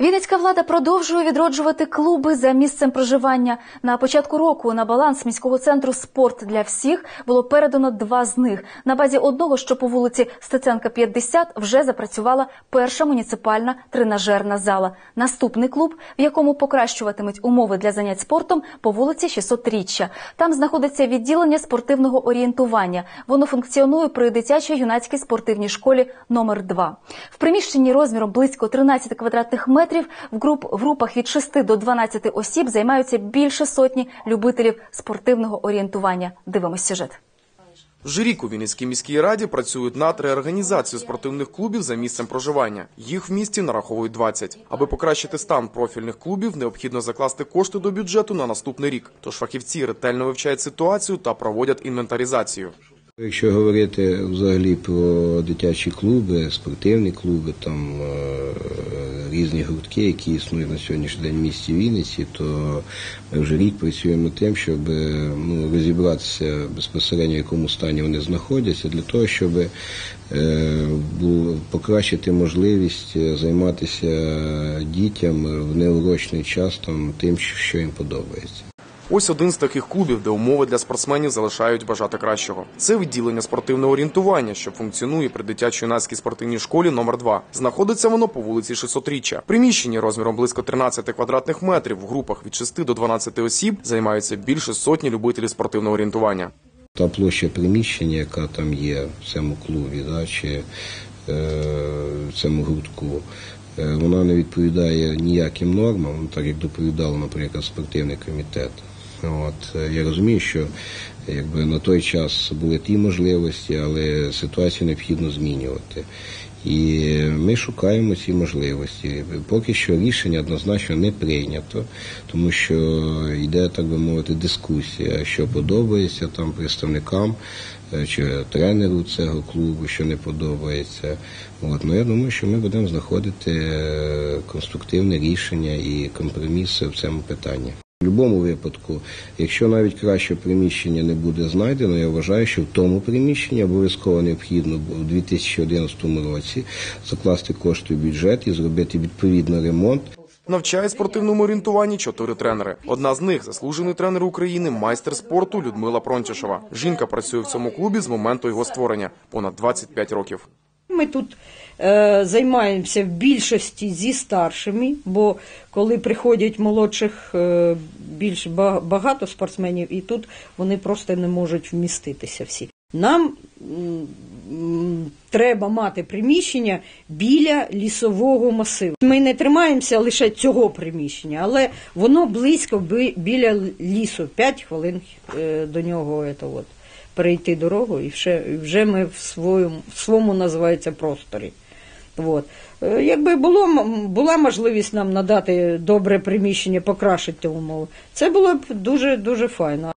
Вінницька влада продовжує відроджувати клуби за місцем проживання. На початку року на баланс міського центру Спорт для всіх було передано два з них. На базі одного, що по вулиці Стеценка 50, вже запрацювала перша муніципальна тренажерна зала. Наступний клуб, в якому покращуватимуть умови для занять спортом, по вулиці 600-річчя. Там знаходиться відділення спортивного орієнтування. Воно функціонує при дитячій юнацькій спортивній школі номер 2 В приміщенні розміром близько 13 квадратних метрів в груп в групах від 6 до 12 осіб займаються більше сотні любителів спортивного орієнтування. Дивимось сюжет. Вже рік у Вінницькій міській раді працюють над реорганізацією спортивних клубів за місцем проживання. Їх в місті нараховують 20. Аби покращити стан профільних клубів, необхідно закласти кошти до бюджету на наступний рік. Тож фахівці ретельно вивчають ситуацію та проводять інвентаризацію. Якщо говорити взагалі про дитячі клуби, спортивні клуби, там е, різні гуртки, які існують на сьогоднішній день в місті Вінниці, то ми вже рік працюємо тим, щоб ну, розібратися безпосередньо, в якому стані вони знаходяться, для того, щоб е, покращити можливість е, займатися дітям в неурочний час там тим, що їм подобається. Ось один з таких клубів, де умови для спортсменів залишають бажати кращого. Це відділення спортивного орієнтування, що функціонує при дитячо-юнацькій спортивній школі номер 2 Знаходиться воно по вулиці 600-річчя. Приміщення розміром близько 13 квадратних метрів в групах від 6 до 12 осіб займаються більше сотні любителів спортивного орієнтування. Та площа приміщення, яка там є в цьому клубі, да, чи е, в цьому гуртку, е, вона не відповідає ніяким нормам, так як доповідав, наприклад, спортивний комітет. От, я розумію, що якби на той час були ті можливості, але ситуацію необхідно змінювати. І ми шукаємо ці можливості. Поки що рішення однозначно не прийнято, тому що йде, так би мовити, дискусія, що подобається там представникам е, чи тренеру цього клубу, що не подобається. От, ну я думаю, що ми будемо знаходити е, конструктивне рішення і компроміси в цьому питанні. В будь-якому випадку, якщо навіть краще приміщення не буде знайдено, я вважаю, що в тому приміщенні обов'язково необхідно у 2011 році закласти кошти в бюджет і зробити відповідно ремонт. Навчає спортивному орієнтуванні чотири тренери. Одна з них заслужений тренер України, майстер спорту Людмила Прончишева. Жінка працює в цьому клубі з моменту його створення понад 25 років. Ми тут е, займаємося в більшості зі старшими, бо коли приходять молодших е, більш ба- багато спортсменів, і тут вони просто не можуть вміститися всі. Нам треба мати приміщення біля лісового масиву. Ми не тримаємося лише цього приміщення, але воно близько біля лісу. 5 хвилин е, до нього. Це от перейти дорогу, і вже, вже ми в своєму, в своєму називається просторі. От. Е, Якби було, була можливість нам надати добре приміщення, покращити умови, це було б дуже дуже файно.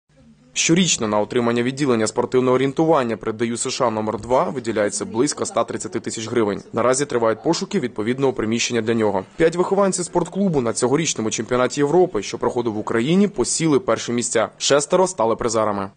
Щорічно на отримання відділення спортивного орієнтування при ДЮ США номер 2 виділяється близько 130 тисяч гривень. Наразі тривають пошуки відповідного приміщення для нього. П'ять вихованців спортклубу на цьогорічному чемпіонаті Європи, що проходив в Україні, посіли перші місця. Шестеро стали призерами.